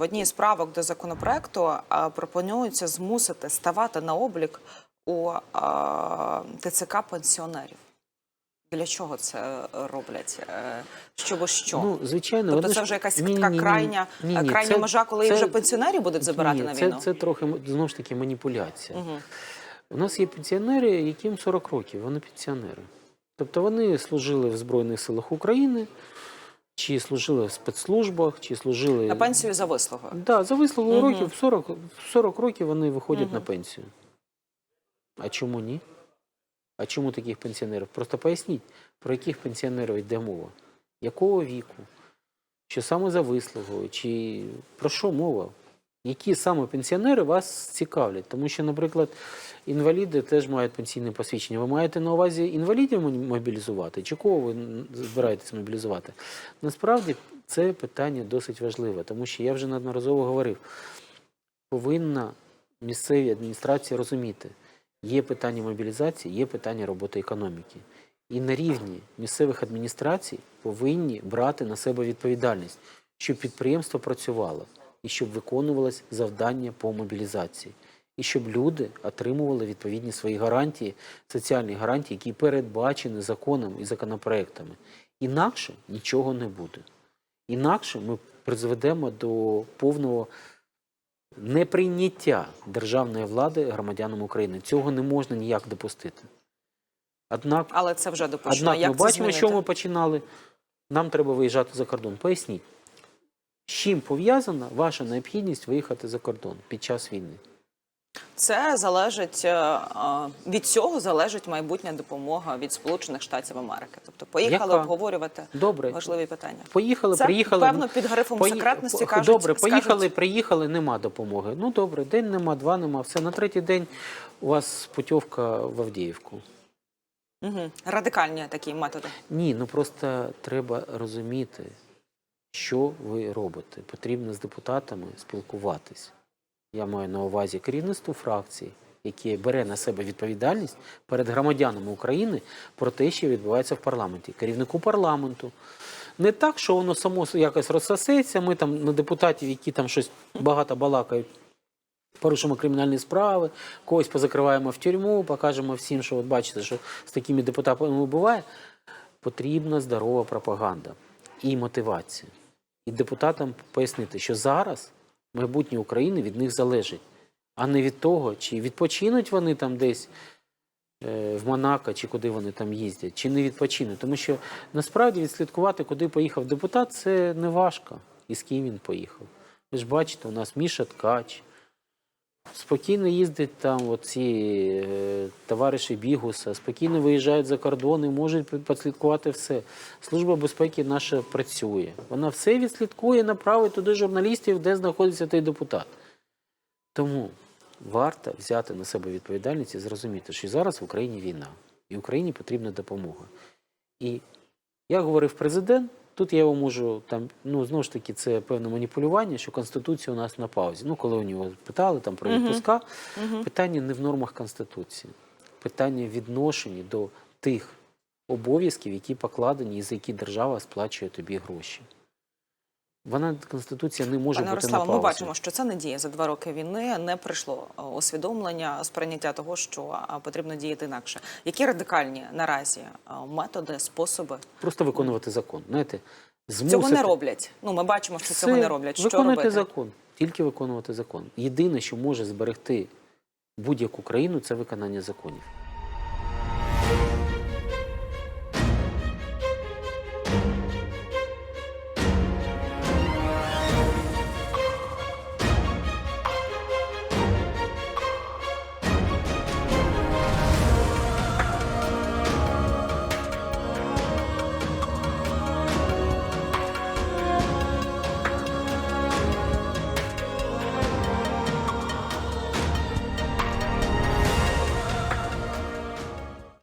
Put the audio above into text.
В одній з правок до законопроекту пропонується змусити ставати на облік у ТЦК пенсіонерів. Для чого це роблять? Е, Щоб що? Ну, звичайно, тобто це вже якась Ні, така ні, крайня, ні, ні, крайня це- межа, коли це- вже пенсіонерів будуть забирати Ні, на це, війну. Це трохи знову ж таки маніпуляція. Угу. У нас є пенсіонери, яким 40 років, вони пенсіонери. Тобто вони служили в Збройних силах України, чи служили в спецслужбах, чи служили. На пенсію за вислугою. Да, за вислугою Мгм. років, 40, 40 років вони виходять Мгм. на пенсію. А чому ні? А чому таких пенсіонерів? Просто поясніть, про яких пенсіонерів йде мова? Якого віку? Що саме за вислугою? Чи про що мова? Які саме пенсіонери вас цікавлять? Тому що, наприклад, інваліди теж мають пенсійне посвідчення. Ви маєте на увазі інвалідів мобілізувати? Чи кого ви збираєтесь мобілізувати? Насправді це питання досить важливе, тому що я вже неодноразово говорив, повинна місцеві адміністрації розуміти, є питання мобілізації, є питання роботи економіки. І на рівні місцевих адміністрацій повинні брати на себе відповідальність, щоб підприємство працювало і щоб виконувалось завдання по мобілізації, і щоб люди отримували відповідні свої гарантії, соціальні гарантії, які передбачені законом і законопроектами. Інакше нічого не буде. Інакше ми призведемо до повного неприйняття державної влади громадянам України. Цього не можна ніяк допустити. Однак, Але це вже допущено. однак Як ми це бачимо, змінити? що ми починали. Нам треба виїжджати за кордон. Поясніть, з чим пов'язана ваша необхідність виїхати за кордон під час війни? Це залежить е, е, від цього залежить майбутня допомога від Сполучених Штатів Америки. Тобто поїхали Яка? обговорювати Добре, важливі питання. поїхали, Це приїхали. певно під грифом Пої- секретності кажуть. Добре, поїхали, скажуть, приїхали, нема допомоги. Ну добре, день нема, два нема. Все на третій день у вас путівка в Авдіївку. Угу. Радикальні такі методи. Ні, ну просто треба розуміти, що ви робите. Потрібно з депутатами спілкуватись. Я маю на увазі керівництво фракції, яке бере на себе відповідальність перед громадянами України про те, що відбувається в парламенті, керівнику парламенту. Не так, що воно само якось розсосеться. Ми там на депутатів, які там щось багато балакають, порушимо кримінальні справи, когось позакриваємо в тюрму, покажемо всім, що от бачите, що з такими депутатами буває. Потрібна здорова пропаганда і мотивація. І депутатам пояснити, що зараз майбутнє України від них залежить, а не від того, чи відпочинуть вони там десь е, в Монако, чи куди вони там їздять, чи не відпочинуть. Тому що насправді відслідкувати, куди поїхав депутат, це не важко. І з ким він поїхав. Ви ж бачите, у нас Міша Ткач. Спокійно їздять там оці е, товариші Бігуса, спокійно виїжджають за кордон і можуть підслідкувати все. Служба безпеки наша працює. Вона все відслідкує, направить туди журналістів, де знаходиться той депутат. Тому варто взяти на себе відповідальність і зрозуміти, що зараз в Україні війна, і Україні потрібна допомога. І як говорив президент, тут я його можу там, ну знову ж таки, це певне маніпулювання, що Конституція у нас на паузі. Ну, коли у нього питали там про відпуска, Угу. питання не в нормах Конституції, питання відношення до тих обов'язків, які покладені і за які держава сплачує тобі гроші. Вона Конституція не може Пане бути на паузі. ми бачимо, що це не діє за два роки війни. Не прийшло усвідомлення сприйняття того, що потрібно діяти інакше. Які радикальні наразі методи, способи Просто виконувати закон. Знаєте, змусити... цього не роблять? Ну ми бачимо, що цього не роблять. Що виконуйте робити? закон. Тільки виконувати закон. Єдине, що може зберегти будь-яку країну, це виконання законів.